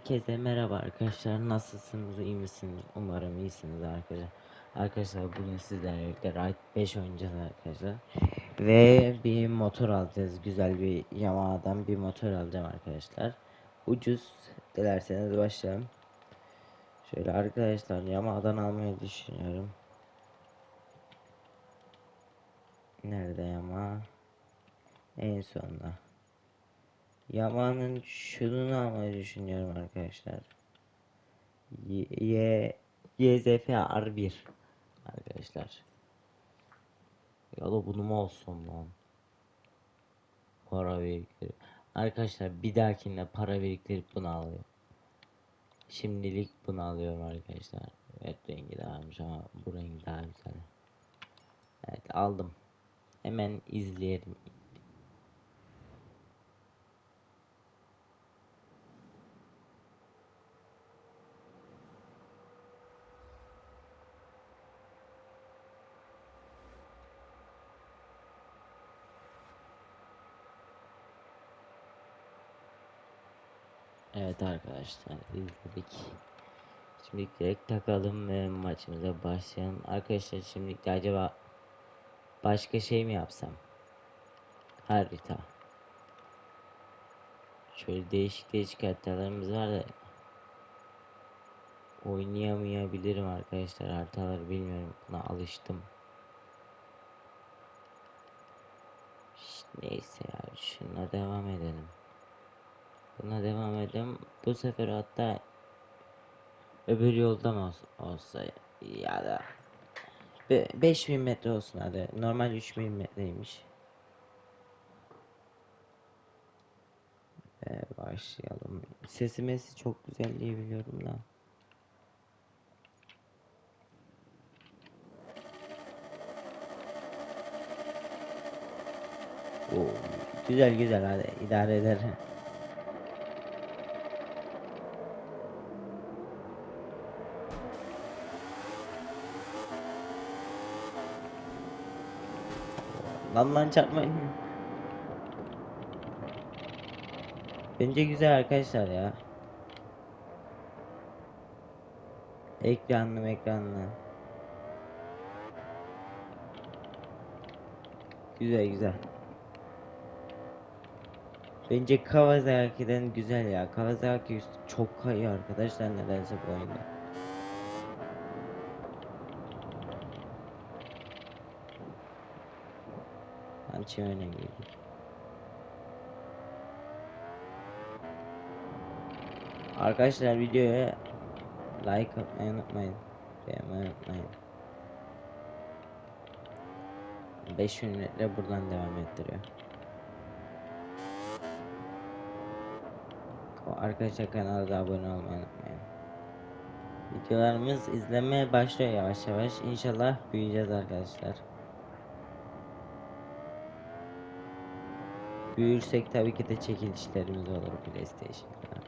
Herkese merhaba arkadaşlar. Nasılsınız? iyi misiniz? Umarım iyisiniz arkadaşlar. Arkadaşlar bugün sizlerle birlikte Ride 5 oynayacağız arkadaşlar. Ve bir motor alacağız. Güzel bir Yamaha'dan bir motor alacağım arkadaşlar. Ucuz. Dilerseniz başlayalım. Şöyle arkadaşlar Yamaha'dan almayı düşünüyorum. Nerede Yamaha? En sonda. Yaman'ın şunu almayı düşünüyorum arkadaşlar. Y, y YZF R1 arkadaşlar. Ya da bunu mu olsun lan? Para biriktirip. Arkadaşlar bir dahakinde para biriktirip bunu alıyorum. Şimdilik bunu alıyorum arkadaşlar. Evet rengi daha varmış ama bu rengi daha güzel. Evet aldım. Hemen izleyelim. Evet arkadaşlar izledik. Şimdi direkt takalım ve maçımıza başlayalım. Arkadaşlar şimdi acaba başka şey mi yapsam? Harita. Şöyle değişik değişik haritalarımız var da oynayamayabilirim arkadaşlar haritaları bilmiyorum buna alıştım. İşte neyse ya şuna devam edelim. Buna devam edelim. Bu sefer hatta öbür yolda mı olsa, ya da be- 5000 metre olsun hadi. Normal 3000 metreymiş. Ve başlayalım. Sesi mesi çok güzel diye biliyorum da. Oo, güzel güzel hadi idare eder. Lan lan çarpmayın. Bence güzel arkadaşlar ya. Ekranlı ekranlı. Güzel güzel. Bence Kawasaki'den güzel ya. Kawasaki çok kayıyor arkadaşlar nedense bu oyunda. Ançimene girdik. Arkadaşlar videoya like atmayı unutmayın. Beğenmeyi unutmayın. 5 ünlükle buradan devam ettiriyor. Arkadaşlar kanala da abone olmayı unutmayın. Videolarımız izlemeye başlıyor yavaş yavaş. İnşallah büyüyeceğiz arkadaşlar. Büyürsek tabii ki de çekilişlerimiz olur PlayStation'da.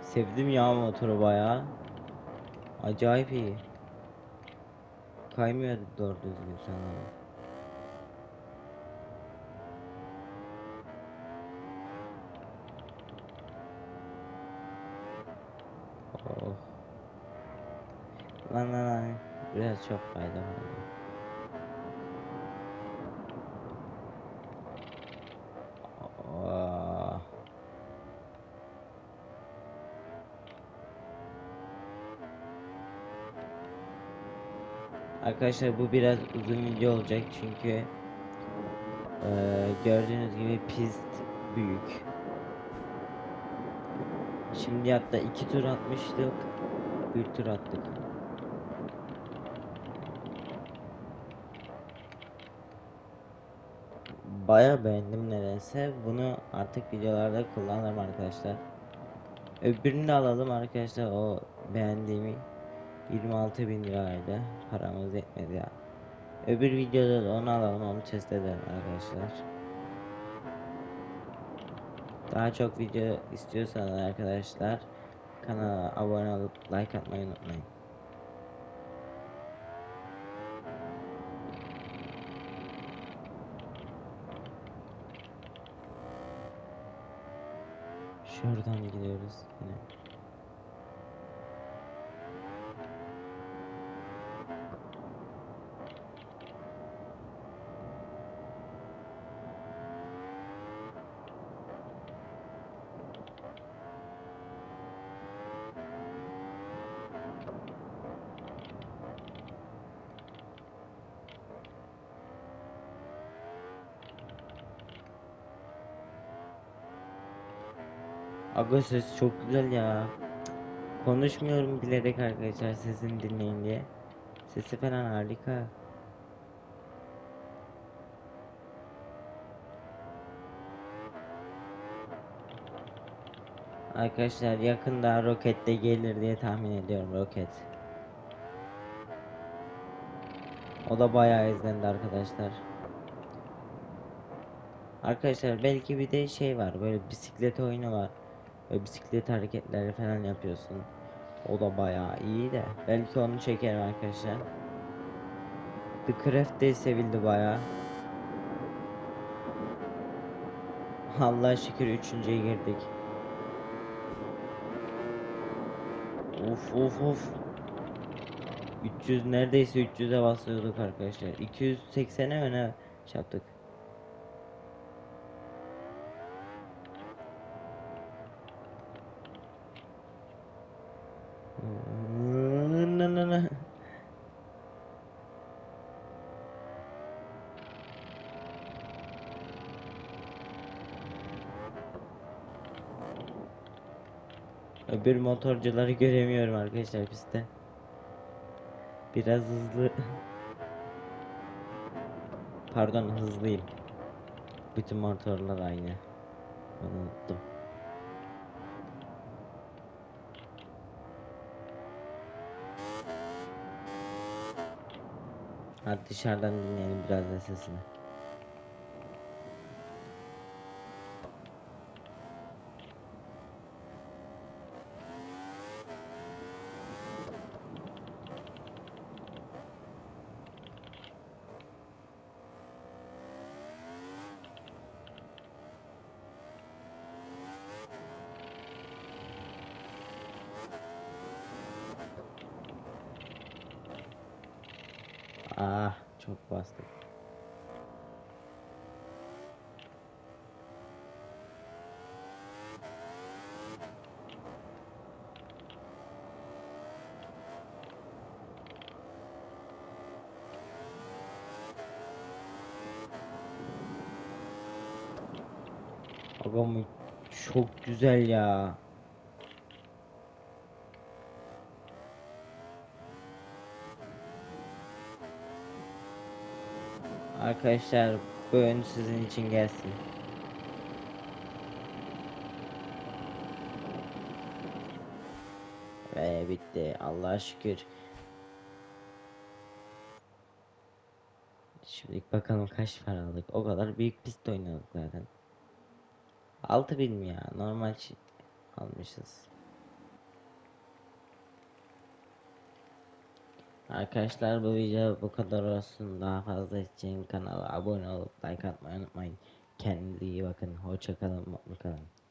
Sevdim ya motoru bayağı. Acayip iyi. Kaymıyor doğru düzgün sana. Lan lan lan. Biraz çok fayda oldu. Oh. Arkadaşlar bu biraz uzun video olacak çünkü eee, gördüğünüz gibi pist büyük. Şimdi hatta iki tur atmıştık. Bir tur attık. Baya beğendim nedense. Bunu artık videolarda kullanırım arkadaşlar. Öbürünü alalım arkadaşlar. O beğendiğimi 26 bin liraydı. Paramız yetmedi ya. Öbür videoda da onu alalım onu test edelim arkadaşlar. Daha çok video istiyorsanız arkadaşlar kanala abone olup like atmayı unutmayın. Şuradan gidiyoruz yine. Aga ses çok güzel ya. Konuşmuyorum bilerek arkadaşlar sesini dinleyin diye. Sesi falan harika. Arkadaşlar yakında roket de gelir diye tahmin ediyorum roket. O da bayağı izlendi arkadaşlar. Arkadaşlar belki bir de şey var böyle bisiklet oyunu var. Böyle bisiklet hareketleri falan yapıyorsun. O da bayağı iyi de. Belki onu çekerim arkadaşlar. The Craft de sevildi bayağı. Allah'a şükür üçüncüye girdik. Of of of. 300 neredeyse 300'e basıyorduk arkadaşlar. 280'e öne çarptık. Öbür motorcuları göremiyorum arkadaşlar pistte. Biraz hızlı. Pardon hızlıyım. Bütün motorlar aynı. Onu unuttum. Hadi dışarıdan dinleyelim biraz da sesini. Ah çok bastık. Agam çok güzel ya. Arkadaşlar bu oyun sizin için gelsin. Ve bitti. Allah'a şükür. Şimdi bakalım kaç para aldık. O kadar büyük pist oynadık zaten. 6000 mi ya? Normal şey almışız. Arkadaşlar bu video bu kadar olsun. Daha fazla için kanala abone olup like atmayı unutmayın. Kendinize iyi bakın. Hoşçakalın. Mutlu kalın.